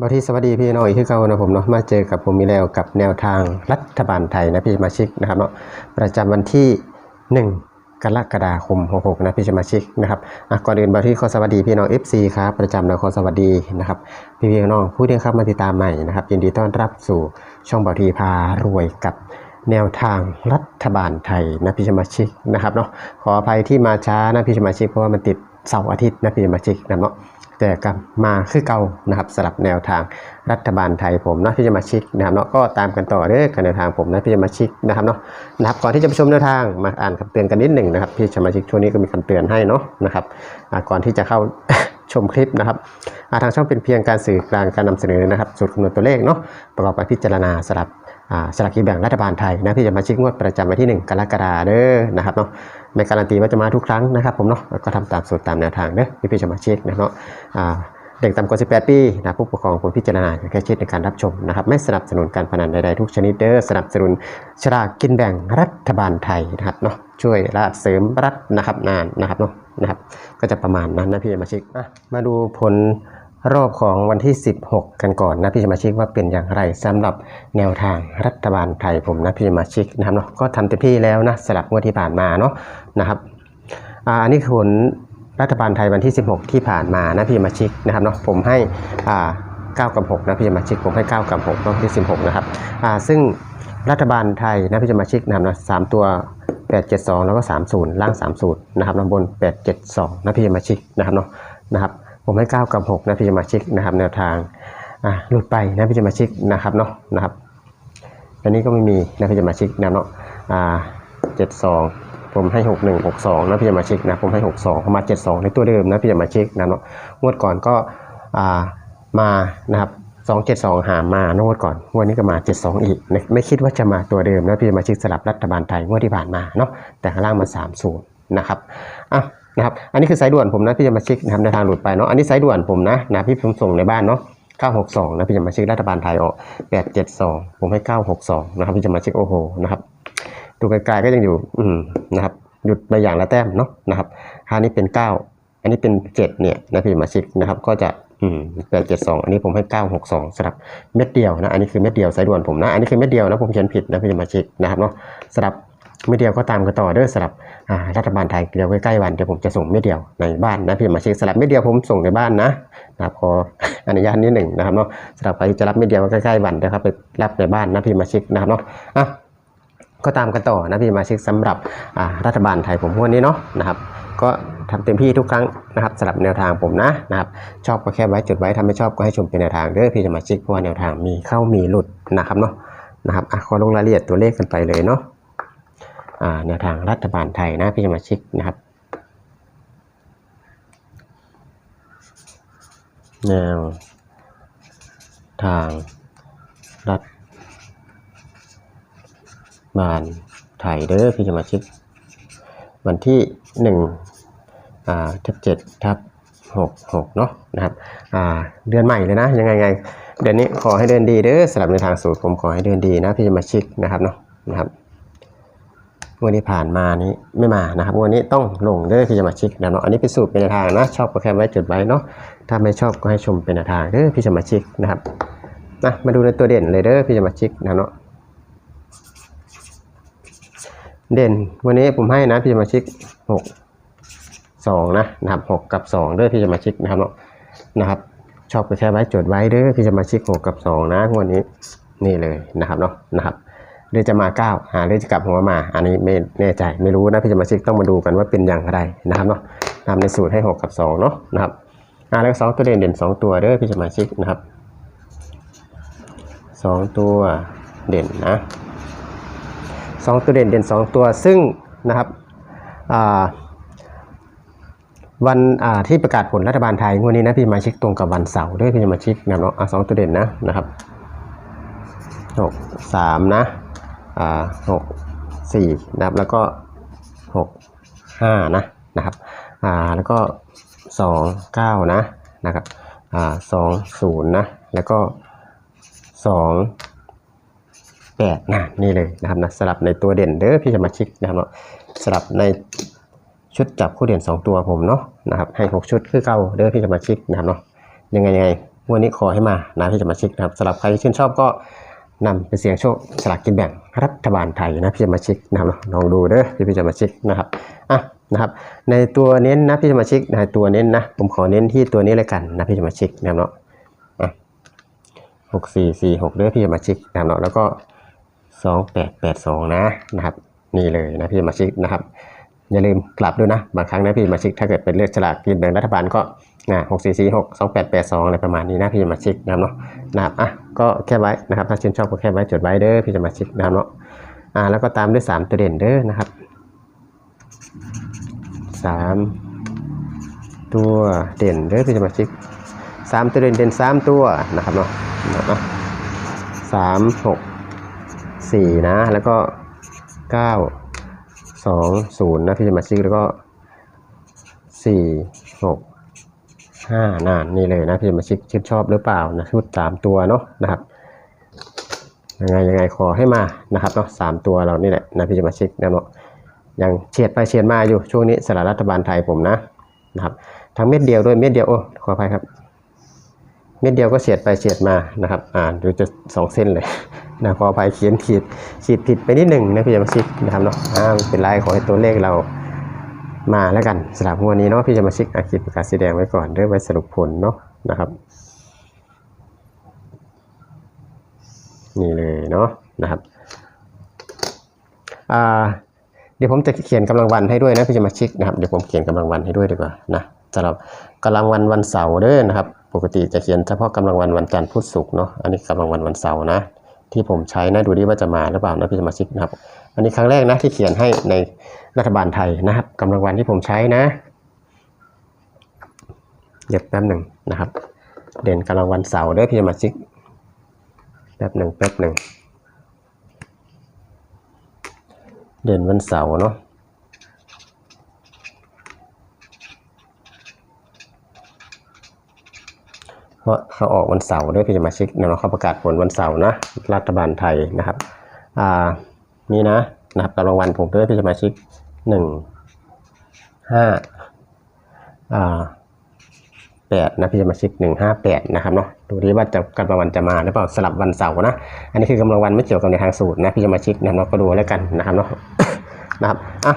บาที่สวัสดีพี่น้องอีกที่เก่านะผมเนาะมาเจอกับผมมีแล้วกับแนวทางรัฐบาลไทยนะพี่สมาชิกนะครับเนาะประจำวันที่ 1 กรกฎาคม66นะพี่สมาชิกนะครับอะก่อนอื่นบาที่ขอสวัสดีพี่น้อง FC ครับประจำนะขอสวัสดีนะครับพี่พี่น้องผู้ที่เข้ามาติดตามใหม่นะครับยินดีต้อนรับสู่ช่องบาทีพารวยกับแนวทางรัฐบาลไทยนะพี่สมาชิกนะครับเนาะขออภัยที่มาช้านะพี่สมาชิกเพราะว่ามันติดเสาร์อาทิตย์นะพี่สมาชิกนะเนาะ แต่กลับมาคือเก่านะครับสลับแนวทางรัฐบาลไทยผมเนาะที่จะมาชิกนะครับเนาะก็ตามกันต่อเด้อกันแนวทางผมนะที่จะมาชิกนะครับเนาะนะครับก่อนที่จะไปชมแนวทางมาอ่านคำเตือนกันนิดหนึ่งนะครับพี่สมาชิกช่วงนี้ก็มีคำเตือนให้เนาะนะครับก่อนที่จะเข้าชมคลิปนะครับทางช่องเป็นเพียงการสื่อกลางการนำเสนอนะครับสูตรคำนวณตัวเลขเนาะประกอบไปพิจารณาสลับ สลากกินแบ่งรัฐบาลไทยนะพี่จะมาชิกงวดประจำวันที่ 1 กรกฎาคมเด้อนะครับเนาะไม่การันตีว่าจะมาทุกครั้งนะครับผมเนาะก็ทำตามสูตรตามแนวทางเด้อพี่พี่จะมาชิกนะเนาะเด็กต่ำกว่า 18 ปีนะผู้ปกครองควรพิจารณาอย่างใกล้ชิดในการรับชมนะครับไม่สนับสนุนการพนันใดๆทุกชนิดเด้อสนับสนุนฉลากกินแบ่งรัฐบาลไทยนะครับเนาะช่วยราชเสริมรัฐนะครับนานนะครับเนาะนะครับ ก็จะประมาณนั้นนะพี่สมาชิกมาดูผล รอบของวันที่ 16 กันก่อนนะพี่สมาชิกว่าเป็นอย่างไรสำหรับแนวทางรัฐบาลไทยผมนะพี่สมาชิกนะครับเนาะก็ทำเต็มที่แล้วนะสลับงวดที่ผ่านมาเนาะนะครับอันนี้ผลรัฐบาลไทยวันที่ 16 ที่ผ่านมานะพี่สมาชิกนะครับเนาะผมให้อ่า9กับ6นะพี่สมาชิกผมให้ 9 กับ6รอบที่ 16 นะครับอ่าซึ่งรัฐบาลไทยนะพี่สมาชิกนะครับนะสามตัว 872 แล้วก็ 30 ล่าง 30 นะครับนะบน 872 นะพี่สมาชิกนะครับเนาะนะครับ ผมให้ 9 กับ 6 นะพี่มาชิกนะครับแนวทางอ่าหลุดไปนะพี่มาชิกนะครับเนาะนะครับอันนี้ก็ไม่มีนะพี่มาชิกนะเนาะอ่า72ผมให้ 61 62นะพี่จะมาช็คนะผมให้ 62เข้ามา 72 ในตัวเดิมนะพี่จะมาช็คนะเนาะงวดก่อนก็อ่ามานะครับ272 หามานงวดก่อนวดนี้ก็มา 72 อีก ไม่คิดว่าจะมาตัวเดิมนะพี่จะมาช็คสลับรัฐบาลไทยงวดที่ผ่านมาเนาะแต่ข้างล่างมา 30 นะครับอะ นะครับ อันนี้คือสายด่วนผมนะพี่จะมาเช็คนะครับในทางหลุดไปเนาะ อันนี้สายด่วนผมนะนะพี่ผมส่งในบ้านเนาะ962นะพี่จะมาเช็ครัฐบาลไทยออก 872 ผมให้ 962 นะครับพี่จะมาเช็คโอ้โหนะครับดูไกลๆก็ยังอยู่อืมนะครับหยุดไปอย่างละแต้มเนาะนะครับคราวนี้เป็น 9 อันนี้เป็น 7 เนี่ยนะพี่มาเชิกนะครับก็จะอืมแปดเจ็ดสองอันนี้ผมให้962สำหรับเม็ดเดียวนะ อันนี้คือเม็ดเดียวสายด่วนผมนะ อันนี้คือเม็ดเดียวนะผมเขียนผิดนะพี่จะมาเชิกนะครับเนาะสำหรับ เม็ดเดียวก็ตามกันต่อเด้อสำหรับรัฐบาลไทยเดี๋ยวใกล้ๆวันเดี๋ยวผมจะส่งเม็ดเดียวในบ้านนะพี่มาชิกสำหรับเม็ดเดียวผมส่งในบ้านนะนะครับขออนุญาตนิดหนึ่งนะครับเนาะสำหรับใครที่จะรับเม็ดเดียวใกล้ๆวันนะครับไปรับในบ้านนะพี่มาชิกนะครับเนาะอะก็ตามกันต่อนะพี่มาชิกสำหรับรัฐบาลไทยผมวันนี้เนาะนะครับ ก็ทำเต็มที่ทุกครั้งนะครับสำหรับแนวทางผมนะนะครับชอบก็แค่ไว้จดไว้ถ้าไม่ชอบก็ให้ชมเป็นแนวทางเด้อพี่จะมาชิกเพราะแนวทางมีเข้ามีหลุดนะครับเนาะนะครับอะขอลงรายละเอียดตัวเลขกันไปเลยเนาะ แนวทางรัฐบาลไทยนะพี่จมาชิกนะครับแนวทางรัฐบานไทยเด้อพี่จมาชิก วันที่หนึ่งอ่าทับเจ็ดทับหกหกเนาะนะครับอ่าเดือนใหม่เลยนะยังไงไงเดือนนี้ขอให้เดินดีเด้อสำหรับในทางสูตรผมขอให้เดินดีนะพี่จะมาชิกนะครับเนาะนะครับ งวันนี้ผ่านมานี้ไม่มานะครับงวันนี้ต้องลงเด้อพี่จะมาชิกนะเนาะอันนี้เป็นสูตรเป็นแนวทางนะ ชอบก็แค่ไว้จดไว้เนาะถ้าไม่ชอบก็ให้ชมเป็นแนวทางเด้อพี่จะมาชิกนะครับนะมาดูในตัวเด่นเลยเด้อพี่จะมาชิกนะเนาะเด่นวันนี้ผมให้นะพี่สมาชิกหกสองนะนะครับหกกับสองเด้อพี่สมาชิกนะครับเนาะนะครับชอบก็แค่ไว้จดไว้เด้อพี่สมาชิกหกกับสองนะวันนี้นี่เลยนะครับเนาะนะครับ หรือจะมาเก้าหาหรือจะกลับหัวมา อันนี้ไม่แน่ใจไม่รู้นะพี่สมาชิกต้องมาดูกันว่าเป็นอย่างไรนะครับเนาะทำในสูตรให้หกกับสองเนาะนะครับอ่าแล้วสองตัวเด่นเด่นสองตัวเด้อพี่สมาชิกนะครับสองตัวเด่นนะสองตัวเด่นเด่นสองตัวซึ่งนะครับอ่าวันอ่าที่ประกาศผลรัฐบาลไทยงวดนี้นะพี่มาชิกตรงกับวันเสาร์ด้วยพี่มาชิกนะเนาะอะสองตัวเด่นนะนะครับหกสามนะ หกสี่นะครับแล้วก็หกห้านะนะครับอ่าแล้วก็สองเก้านะนะครับอ่าสองศูนย์นะแล้วก็สองแปดนะนี่เลยนะครับนะสลับในตัวเด่นเด้อพี่สมาชิกนะครับเนาะสลับในชุดจับคู่เด่น 2 ตัวผมเนาะนะครับให้ 6 ชุดคือเก่าเด้อพี่สมาชิกนะครับเนาะยังไงยังไงวันนี้ขอให้มานะพี่สมาชิกนะครับสำหรับใครที่ชื่นชอบก็นำไปเสี่ยงโชคสลากกินแบ่ง รัฐบาลไทยนะพี่สมาชิกนะครับลองดูเด้อพี่พี่สมาชิกนะครับอะนะครับ ในตัวเน้นนะพี่สมาชิกนตัวเน้นนะ ผมขอเน้นที่ตัวนี้เลยกันนะพี่สมาชิกนะครับเนาะอะหกสี่สี่หกเด้อพี่สมาชิกนะครับเนาะแล้วก็สองแปดแปดสองนะนะครับ นี่เลยนะพี่สมาชิกนะครับ อย่าลืมกลับด้วยนะ บางครั้งนะพี่มาชิกถ้าเกิดเป็นเลือกฉลากกินแบ่งรัฐบาลก็นะหกสี่สี่หกสองแปดแปดสองอะไรประมาณนี้นะพี่สมาชิกนะครับเนาะนะครับอะก็แค่ไว้นะครับถ้าชื่นชอบก็แค่ไว้จดไว้เด้อพี่สมาชิกนะครับเนาะอ่าแล้วก็ตามด้วยสามตัวเด่นเด้อนะครับสามตัวเด่นเด้อพี่สมาชิกสามตัวเด่นเด่นสามตัวนะครับเนาะนะครับสามหกสี่นะแล้วก็เก้า สองศูนย์นะพี่สมาชิกแล้วก็สี่หกห้าน่านนี่เลยนะพี่สมาชิกชื่นชอบหรือเปล่านะชุดสามตัวเนาะนะครับยังไงยังไงขอให้มานะครับเนาะสามตัวเรานี่แหละนะพี่สมาชิกนะเนาะยังเฉียดไปเฉียดมาอยู่ช่วงนี้สลารัฐบาลไทยผมนะนะครับทั้งเม็ดเดียวด้วยเม็ดเดียวโอ้ขออภัยครับ เม็ดเดียวก็เฉียดไปเฉียดมานะครับอ่านดูจะสองเส้นเลย นะขออภัยเขียนขีดขีดผิดไปนิดหนึ่งนะพี่จะมาชิกนะครับเนาะอ่าเป็นไรขอให้ตัวเลขเรามาแล้วกันสำหรับวดนี้เนาะพี่จะมาชิกอะขีดประกาศสีแดงไว้ก่อนเด้อไว้สรุปผลเนาะนะครับ นี่เลยเนาะนะครับอ่าเดี๋ยวผมจะเขียนกำลังวันให้ด้วยนะพี่จะมาชิกนะครับเดี๋ยวผมเขียนกำลังวันให้ด้วยดีกว่านะสำหรับกำลังวันวันเสาร์เด้อนะครับ ปกติจะเขียนเฉพาะกำลังวันวันจันทร์พุธศุกร์เนาะอันนี้กำลังวันวันเสาร์นะ ที่ผมใช้นะดูดิว่าจะมาหรือเปล่านะพี่สมาชิกนะครับ อันนี้ครั้งแรกนะที่เขียนให้ในรัฐบาลไทยนะครับกำลังวันที่ผมใช้นะเดี๋ยวแป๊บหนึ่งนะครับ เด่นกำลังวันเสาร์ด้อพี่สมาชิกแป๊บหนึ่งแป๊บหนึ่งเด่นวันเสาร์เนาะ ราะเขาออกวันเสาร์ด้วยพี่สมาชิกเนาะเขาประกาศผลวันเสาร์นะรัฐบาลไทยนะครับอ่านี่นะนะครับกำลังวันผมด้วยพี่สมาชิกหนึ่งห้าอ่าแปดนะพี่สมาชิกหนึ่งห้าแปดนะครับเนาะดูดิว่าจะกำลังวันจะมาหรือเปล่าสลับวันเสาร์นะ อันนี้คือกำลังวันไม่เกี่ยวกับในทางสูตรนะพี่สมาชิกนะครับเนาก็ดูแล้วกันนะครับเนาะนะครับอะ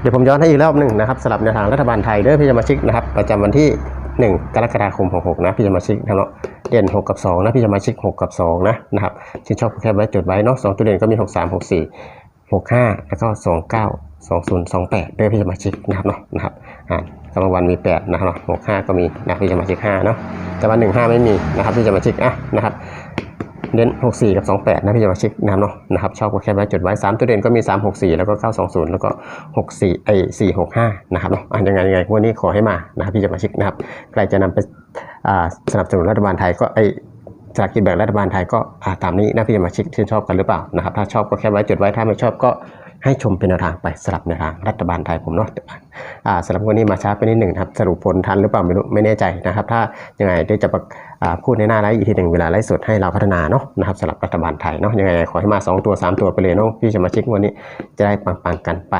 เดี๋ยวผมย้อนให้อีกรอบหนึ่งนะครับสลับในวทางรัฐบาลไทยด้อพี่สมาชิกนะครับ ประจำวันที่ 1 กรกฎาคม66นะพี่จะมาชิกนะเนาะเด่น6กับ2นะพี่จะมาชิก6กับ2นะนะครับที่ชอบแคปไว้จดไว้เนาะสองตัวเด่นก็มี 6 3 6 4 6 5 แล้วก็ 2 9 2 0 2 8ด้วยพี่สมาชิกนะครับเนาะนะครับอ่ากำลังวันมี 8 นะครับเนาะ6 5 ก็มีนะพี่สมาชิก5เนาะแต่ว่า1 5 ไม่มีนะครับพี่สมาชิกอะนะครับ เน้น 64 กับ 28 นะพี่สมาชิกนะครับเนาะนะครับชอบก็แค่ไว้จดไว้ 3 ตัวเด่นก็มี 364 แล้วก็ 920 แล้วก็ 64ไอ้465 นะครับเนาะอะยังไงยังไงวันนี้ขอให้มานะครับพี่สมาชิกนะครับใครจะนำไปสนับสนุนรัฐบาลไทยก็ไอ้สลากกินแบ่งรัฐบาลไทยก็อ่าตามนี้นะพี่สมาชิกชื่นชอบกันหรือเปล่านะครับถ้าชอบก็แค่ไว้จดไว้ถ้าไม่ชอบก็ ให้ชมเป็นแนวทางไปสลับแนวทางรัฐบาลไทยผมเนาะอ่าสำหรับวันนี้มาช้าไปนิดหนึ่งครับสรุปผลทันหรือเปล่าไม่รู้ไม่แน่ใจนะครับ ถ้ายังไงเดี๋ยวจะะอ่าพูดในหน้าไลฟ์อีกทีหนึ่งเวลาไลฟ์สดให้เราพัฒนาเนาะนะครับสำหรับรัฐบาลไทยเนาะยังไงขอให้มา 2 ตัว 3 ตัวไปเลยเนาะพี่สมาชิกวันนี้จะได้ปังๆกันไป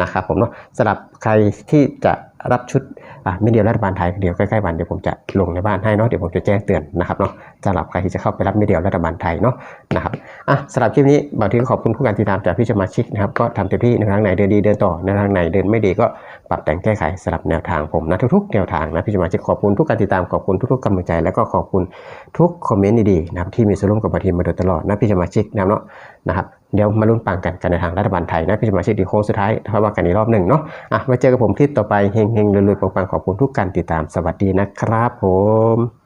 นะครับผมเนาะสำหรับใครที่จะ รับชุดอ่าไม่เดียวรัฐบาลไทยเดี๋ยวใกล้ๆวันเดี๋ยวผมจะลงในบ้านให้เนาะเดี๋ยวผมจะแจ้งเตือนนะครับเนาะสำหรับใครที่จะเข้าไปรับไม่เดียวรัฐบาลไทยเนาะนะครับอะสำหรับคลิปนี้บางทีก็ขอบคุณผู้การติดตามจากพี่สมาชิกนะครับก็ทำเต็มที่ในทางไหนเดินดีเดินต่อในทางไหนเดินไม่ดีก็ปรับแต่งแก้ไขสำหรับแนวทางผมนะทุกๆแนวทางนะพี่สมาชิกขอบคุณทุกการติดตามขอบคุณทุกๆกำลังใจ แล้วก็ขอบคุณทุกคอมเมนต์ดีๆนะครับที่มีส่วนร่วมกับปรทีมมาโดยตลอดนะพี่สมาชิกนะเนาะนะครับ เดี๋ยวมาลุ้นปังกันกันในทางรัฐบาลไทยนะพี่สมาชิกดีโค้งสุดท้ายถ้าว่ากันอีกรอบหนึ่งเนาะอะมาเจอกับผมคลิปต่อไปเฮงๆรวยๆปังๆขอบคุณทุกการติดตามสวัสดีนะครับผม